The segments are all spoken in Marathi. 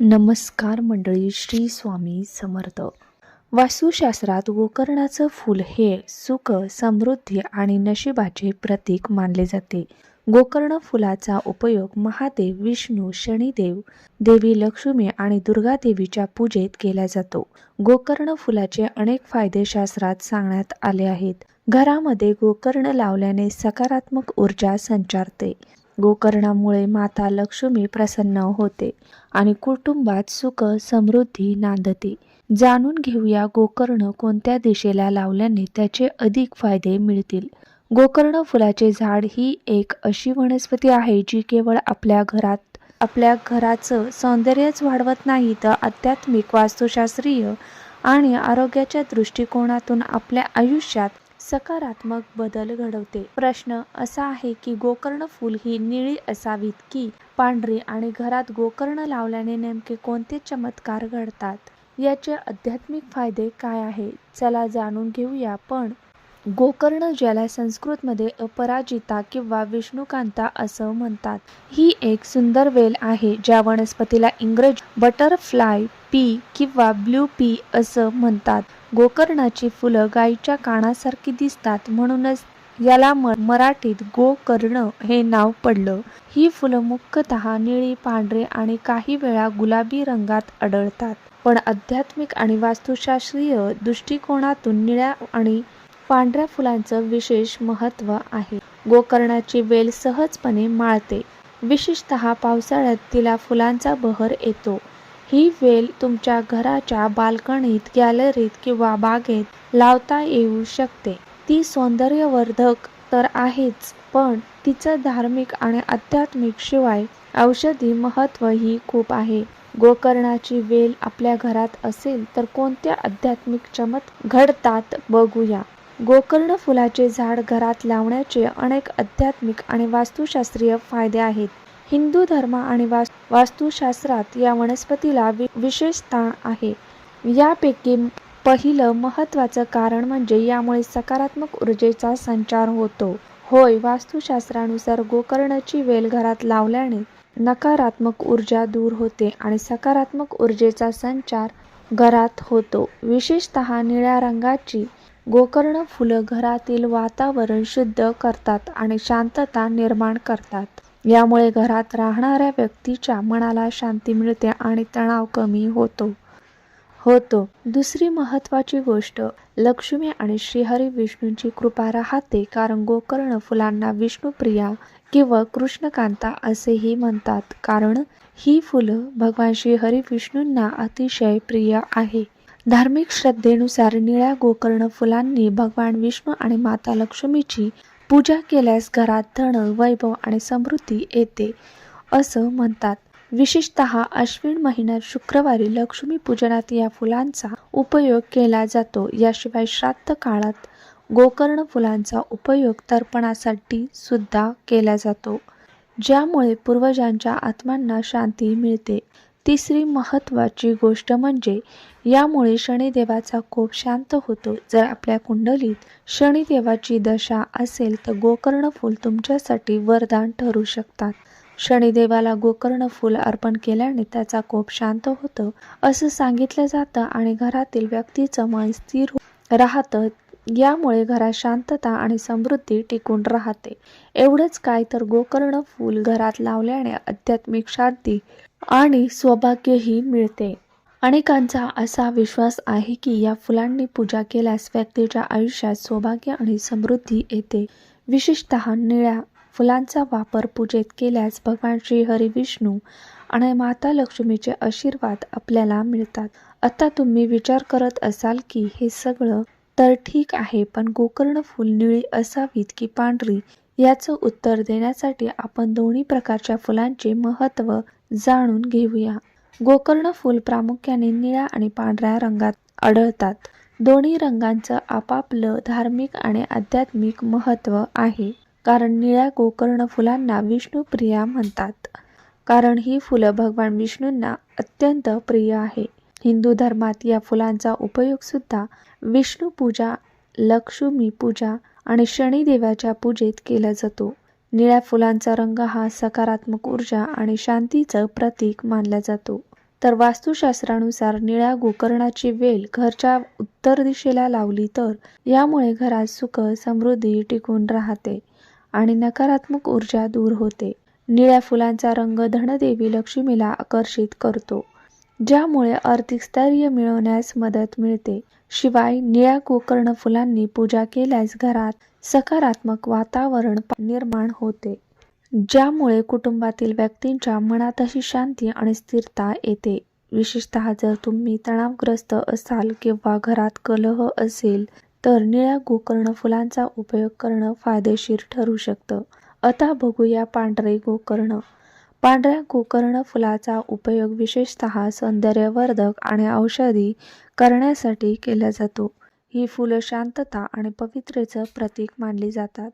नमस्कार मंडळी श्री स्वामी समर्थ. वास्तुशास्त्रात गोकर्णाचं फूल हे सुख समृद्धी आणि नशिबाचे प्रतीक मानले जाते. गोकर्ण फुलाचा उपयोग महादेव विष्णू शनिदेव देवी लक्ष्मी आणि दुर्गा देवीच्या पूजेत केला जातो. गोकर्ण फुलाचे अनेक फायदे शास्त्रात सांगण्यात आले आहेत. घरामध्ये गोकर्ण लावल्याने सकारात्मक ऊर्जा संचारते. गोकर्णामुळे माता लक्ष्मी प्रसन्न होते आणि कुटुंबात सुख समृद्धी नांदते. जाणून घेऊया गोकर्ण कोणत्या दिशेला लावल्याने त्याचे अधिक फायदे मिळतील. गोकर्ण फुलाचे झाड ही एक अशी वनस्पती आहे जी केवळ आपल्या घरात आपल्या घराचं सौंदर्यच वाढवत नाही तर आध्यात्मिक वास्तुशास्त्रीय आणि आरोग्याच्या दृष्टिकोनातून आपल्या आयुष्यात सकारात्मक बदल घडवते. प्रश्न असा आहे की गोकर्ण फूल ही निळी असावीत की पांढरी आणि घरात गोकर्ण लावल्याने नेमके कोणते चमत्कार घडतात? याचे आध्यात्मिक फायदे काय आहे? चला जाणून घेऊया पण गोकर्ण ज्याला संस्कृतमध्ये अपराजिता किंवा विष्णुकांता असं म्हणतात. ही एक सुंदर वेल आहे ज्या वनस्पतीला इंग्रज बटरफ्लाय पी किंवा ब्ल्यू पी असं म्हणतात. गोकर्णाची फुलं गायीच्या कानासारखी दिसतात म्हणूनच याला म मराठीत गोकर्ण हे नाव पडलं. ही फुलं मुख्यतः निळी पांढरे आणि काही वेळा गुलाबी रंगात आढळतात. पण आध्यात्मिक आणि वास्तुशास्त्रीय दृष्टिकोनातून निळ्या आणि पांढऱ्या फुलांचं विशेष महत्त्व आहे. गोकर्णाची वेल सहजपणे माळते. विशेषतः पावसाळ्यात तिला फुलांचा बहर येतो. ही वेल तुमच्या घराच्या बाल्कनीत गॅलरीत किंवा बागेत लावता येऊ शकते. ती सौंदर्यवर्धक तर आहेच पण तिचं धार्मिक आणि आध्यात्मिक शिवाय औषधी महत्त्वही खूप आहे. गोकर्णाची वेल आपल्या घरात असेल तर कोणत्या आध्यात्मिक चमत घडतात बघूया. गोकर्ण फुलाचे झाड घरात लावण्याचे अनेक आध्यात्मिक आणि वास्तुशास्त्रीय फायदे आहेत. हिंदू धर्म आणि वास्तुशास्त्रात या वनस्पतीला वि विशेष स्थान आहे. यापैकी पहिलं महत्त्वाचं कारण म्हणजे यामुळे सकारात्मक ऊर्जेचा संचार होतो. होय वास्तुशास्त्रानुसार गोकर्णाची वेल घरात लावल्याने नकारात्मक ऊर्जा दूर होते आणि सकारात्मक ऊर्जेचा संचार घरात होतो. विशेषतः निळ्या रंगाची गोकर्ण फुलं घरातील वातावरण शुद्ध करतात आणि शांतता निर्माण करतात. यामुळे घरात राहणाऱ्या व्यक्तीच्या मनाला शांती मिळते आणि तणाव कमी होतो. होतो. दुसरी महत्त्वाची गोष्ट लक्ष्मी आणि श्रीहरी विष्णूंची कृपा राहते कारण गोकर्ण फुलांना विष्णुप्रिया किंवा कृष्णकांता असेही म्हणतात. कारण ही फुलं भगवान श्रीहरी विष्णूंना अतिशय प्रिय आहे. धार्मिक श्रद्धेनुसार निळ्या गोकर्ण फुलांनी भगवान विष्णू आणि माता लक्ष्मीची पूजा केल्यास घरात धन वैभव आणि समृद्धी येते असं म्हणतात. विशेषत अश्विन महिन्यात शुक्रवारी लक्ष्मी पूजनात या फुलांचा उपयोग केला जातो. याशिवाय श्राद्ध काळात गोकर्ण फुलांचा उपयोग तर्पणासाठी सुद्धा केला जातो ज्यामुळे पूर्वजांच्या आत्म्यांना शांती मिळते. तिसरी महत्त्वाची गोष्ट म्हणजे यामुळे शनिदेवाचा कोप शांत होतो. जर आपल्या कुंडलीत शनिदेवाची दशा असेल तर गोकर्ण फूल तुमच्यासाठी वरदान ठरू शकतात. शनिदेवाला गोकर्ण फूल अर्पण केल्याने त्याचा कोप शांत होतं असं सांगितलं जातं आणि घरातील व्यक्तीचं मन स्थिर राहतं. यामुळे घरात शांतता आणि समृद्धी टिकून राहते. एवढंच काय तर गोकर्ण फूल घरात लावल्याने आध्यात्मिक शांती आणि सौभाग्यही मिळते. अनेकांचा असा विश्वास आहे की या फुलांनी पूजा केल्यास व्यक्तीच्या आयुष्यात सौभाग्य आणि समृद्धी येते. विशेषतः निळ्या फुलांचा वापर पूजेत केल्यास भगवान श्री हरी विष्णू आणि माता लक्ष्मीचे आशीर्वाद आपल्याला मिळतात. आता तुम्ही विचार करत असाल की हे सगळं तर ठीक आहे पण गोकर्ण फुल निळी असावीत की पांढरी? याचं उत्तर देण्यासाठी आपण दोन्ही प्रकारच्या फुलांचे महत्त्व जाणून घेऊया. गोकर्ण फूल प्रामुख्याने निळ्या आणि पांढऱ्या रंगात आढळतात. दोन्ही रंगांचं आपापलं धार्मिक आणि आध्यात्मिक महत्त्व आहे कारण निळ्या गोकर्ण फुलांना विष्णुप्रिया म्हणतात. कारण ही फुलं भगवान विष्णूंना अत्यंत प्रिय आहे. हिंदू धर्मात या फुलांचा उपयोग सुद्धा विष्णू पूजा लक्ष्मी पूजा आणि शनिदेवाच्या पूजेत केला जातो. निळ्या फुलांचा रंग हा सकारात्मक ऊर्जा आणि शांतीचं प्रतीक मानला जातो. तर वास्तुशास्त्रानुसार निळ्या गोकर्णाची वेल घरच्या उत्तर दिशेला लावली तर यामुळे घरात सुख समृद्धी टिकून राहते आणि नकारात्मक ऊर्जा दूर होते. निळ्या फुलांचा रंग धनदेवी लक्ष्मीला आकर्षित करतो ज्यामुळे आर्थिक स्थैर्य मिळवण्यास मदत मिळते. शिवाय निळ्या गोकर्ण फुलांनी पूजा केल्यास घरात सकारात्मक वातावरण निर्माण होते ज्यामुळे कुटुंबातील व्यक्तींच्या मनातही शांती आणि स्थिरता येते. विशेषतः जर तुम्ही तणावग्रस्त असाल किंवा घरात कलह असेल तर निळ्या गोकर्ण फुलांचा उपयोग करणं फायदेशीर ठरू शकतं. आता बघूया पांढरे गोकर्ण. पांढऱ्या गोकर्ण फुलाचा उपयोग विशेषतः सौंदर्यवर्धक आणि औषधी करण्यासाठी केला जातो. ही फुलं शांतता आणि पवित्रेचं प्रतीक मानली जातात.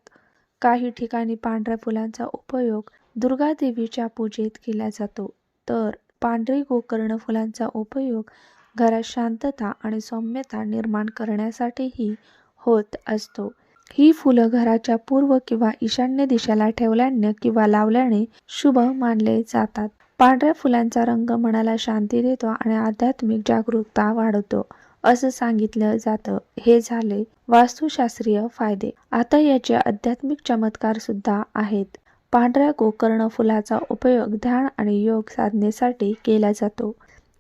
काही ठिकाणी पांढऱ्या फुलांचा उपयोग दुर्गा देवीच्या पूजेत केला जातो. तर पांढरी गोकर्ण फुलांचा उपयोग घरात शांतता आणि सौम्यता निर्माण करण्यासाठीही होत असतो. ही फुलं घराच्या पूर्व किंवा ईशान्य दिशेला ठेवल्याने किंवा लावल्याने शुभ मानले जातात. पांढऱ्या फुलांचा रंग मनाला शांती देतो आणि आध्यात्मिक जागरूकता वाढवतो. असं सांगितलं जातं. हे झाले वास्तुशास्त्रीय फायदे. आता याचे आध्यात्मिक चमत्कार सुद्धा आहेत. पांढऱ्या गोकर्ण फुलाचा उपयोग ध्यान आणि योग साधनेसाठी केला जातो.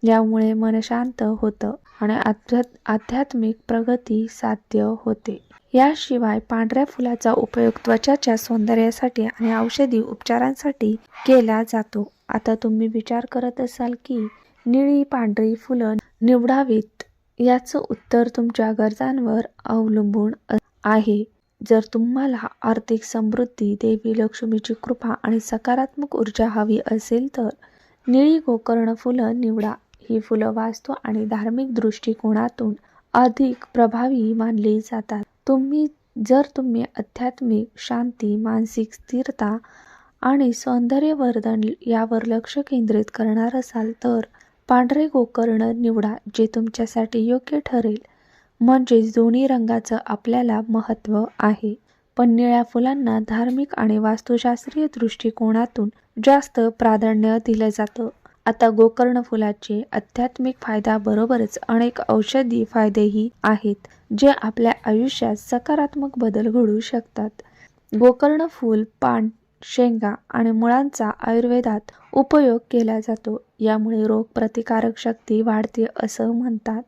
यामुळे मन शांत होतं आणि आध्यात्मिक प्रगती साध्य होते. याशिवाय पांढऱ्या फुलाचा उपयोग त्वचाच्या सौंदर्यासाठी आणि औषधी उपचारांसाठी केला जातो. आता तुम्ही विचार करत असाल की निळी पांढरी फुलं निवडावीत याचं उत्तर तुमच्या गरजांवर अवलंबून आहे. जर तुम्हाला आर्थिक समृद्धी देवी लक्ष्मीची कृपा आणि सकारात्मक ऊर्जा हवी असेल तर निळी गोकर्ण फुलं निवडा. ही फुलं वास्तू आणि धार्मिक दृष्टिकोनातून अधिक प्रभावी मानली जातात. तुम्ही जर तुम्ही आध्यात्मिक शांती मानसिक स्थिरता आणि सौंदर्यवर्धन यावर लक्ष केंद्रित करणार असाल तर पांढरे गोकर्ण निवडा जे तुमच्यासाठी योग्य ठरेल. म्हणजेच दोन्ही रंगाचं आपल्याला महत्त्व आहे. पण निळ्या फुलांना धार्मिक आणि वास्तुशास्त्रीय दृष्टिकोनातून जास्त प्राधान्य दिलं जातं. आता गोकर्ण फुलाचे आध्यात्मिक फायद्याबरोबरच अनेक औषधी फायदेही आहेत जे आपल्या आयुष्यात सकारात्मक बदल घडू शकतात. गोकर्ण फूल पान शेंगा आणि मुळांचा आयुर्वेदात उपयोग केला जातो. यामुळे रोग प्रतिकारक शक्ती वाढते असं म्हणतात.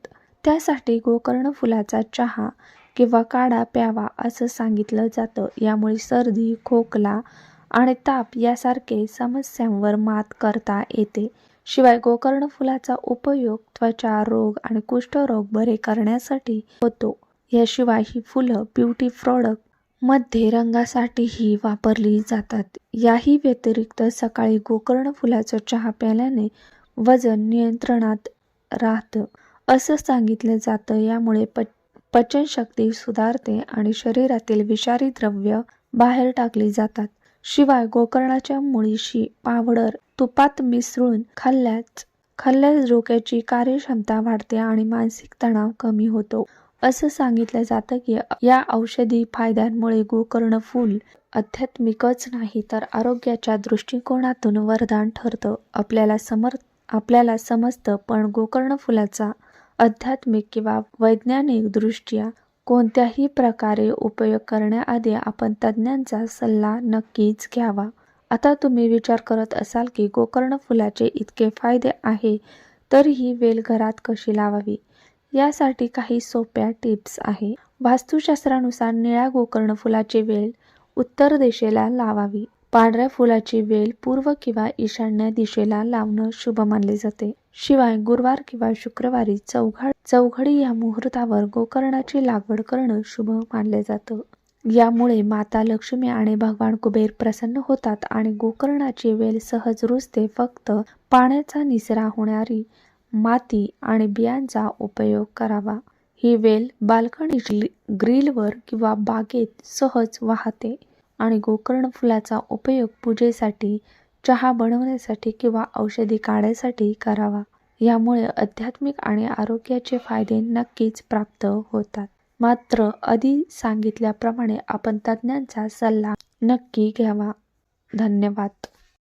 त्यासाठी गोकर्ण फुलाचा चहा किंवा काढा प्यावा असं सांगितलं जातं. यामुळे सर्दी खोकला आणि ताप यासारखे समस्यांवर मात करता येते. शिवाय गोकर्ण फुलाचा उपयोग त्वचा रोग आणि कुष्ठरोग बरे करण्यासाठी होतो. याशिवाय ही फुलं ब्युटी प्रॉडक्ट मध्ये रंगासाठीही वापरली जातात. याही व्यतिरिक्त सकाळी गोकर्ण फुलाचा चहा प्याल्याने वजन नियंत्रणात राहतं असं सांगितलं जातं. यामुळे प पचनशक्ती सुधारते आणि शरीरातील विषारी द्रव्य बाहेर टाकली जातात. शिवाय गोकर्णाच्या मुळीशी पावडर तुपात मिसळून खाल्ल्याच खाल्ल्यास डोक्याची कार्यक्षमता वाढते आणि मानसिक तणाव कमी होतो. असं सांगितलं जातं की या औषधी फायद्यांमुळे गोकर्ण फूल आध्यात्मिकच नाही तर आरोग्याच्या दृष्टिकोनातून वरदान ठरतं. आपल्याला समर आपल्याला समजतं पण गोकर्ण फुलाचा आध्यात्मिक किंवा वैज्ञानिक दृष्ट्या कोणत्याही प्रकारे उपयोग करण्याआधी आपण तज्ज्ञांचा सल्ला नक्कीच घ्यावा. आता तुम्ही विचार करत असाल की गोकर्ण फुलाचे इतके फायदे आहे तर ही वेल घरात कशी लावावी? यासाठी काही सोप्या टिप्स आहे. वास्तुशास्त्रानुसार निळ्या गोकर्ण फुलाची वेल उत्तर दिशेला लावावी. पांढऱ्या फुलाची वेल पूर्व किंवा ईशान्य दिशेला लावणं शुभ मानले जाते. शिवाय गुरुवार किंवा शुक्रवारी चौघड चौघडी या मुहूर्तावर गोकर्णाची लागवड करणं शुभ मानले जातं. यामुळे माता लक्ष्मी आणि भगवान कुबेर प्रसन्न होतात आणि गोकर्णाची वेल सहज रुजते फक्त पाण्याचा निसरा होणारी माती आणि बियांचा उपयोग करावा. ही वेल बाल्कनी ग्रिलवर किंवा बागेत सहज वाहते आणि गोकर्ण फुलाचा उपयोग पूजेसाठी चहा बनवण्यासाठी किंवा औषधी काढण्यासाठी करावा. यामुळे आध्यात्मिक आणि आरोग्याचे फायदे नक्कीच प्राप्त होतात. मात्र आधी सांगितल्याप्रमाणे आपण तज्ज्ञांचा सल्ला नक्की घ्यावा. धन्यवाद.